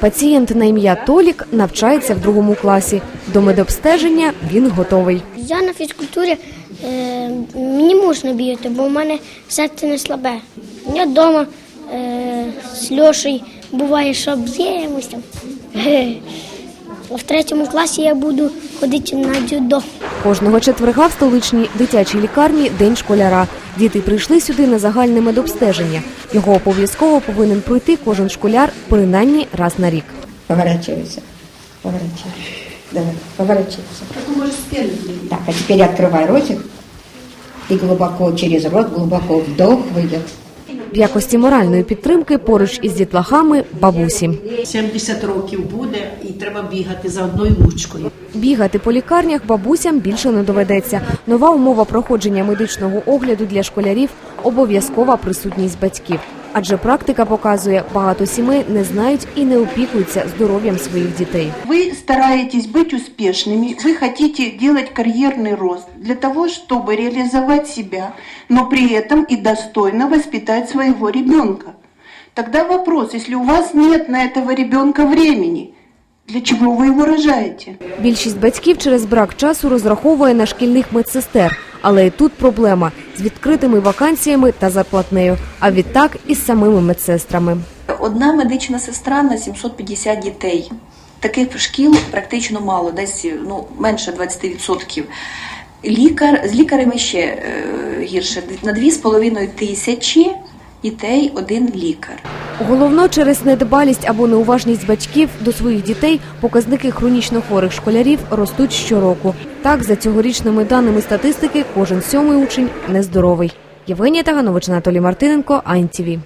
Пацієнт на ім'я Толік навчається в другому класі. До медобстеження він готовий. Я на фізкультурі е, мені можна бігати, бо в мене серце не слабе. Я вдома е, з Льошею буває, що б'ємося. В третьому класі я буду ходити на дзюдо. Кожного четверга в столичній дитячій лікарні день школяра. Діти прийшли сюди на загальне медобстеження. Його обов'язково повинен пройти кожен школяр принаймні раз на рік. Поворачивайся. Поворачивайся. Давай, поворачивайся. Так, а теперь открывай ротик. И глубоко через рот, глубоко вдох, выдох. В якості моральної підтримки поруч із дітлахами бабусі. 70 років буде і треба бігати за одною ручкою. Бігати по лікарнях бабусям більше не доведеться. Нова умова проходження медичного огляду для школярів обов'язкова присутність батьків Адже практика показує, багато сімей не знають і не опікуються здоров'ям своїх дітей. Вы стараетесь быть успешными, вы хотите делать карьерный рост для того, чтобы реализовать себя, но при этом и достойно воспитать своего ребенка. Тогда вопрос, если у вас нет на этого ребенка времени, для чего вы его рожаете? Більшість батьків через брак часу розраховує на шкільних медсестер, але і тут проблема з відкритими вакансіями та зарплатнею, а відтак і з самими медсестрами. Одна медична сестра на 750 дітей. Таких шкіл практично мало, десь ну, менше 20%. Лікар, з лікарями ще е, гірше. На 2,5 тисячі дітей один лікар. Головно через недбалість або неуважність батьків до своїх дітей показники хронічно хворих школярів ростуть щороку. Так, за цьогорічними даними статистики, кожен сьомий учень нездоровий. Євгенія Таганович, Анатолій Мартиненко, АНТВ.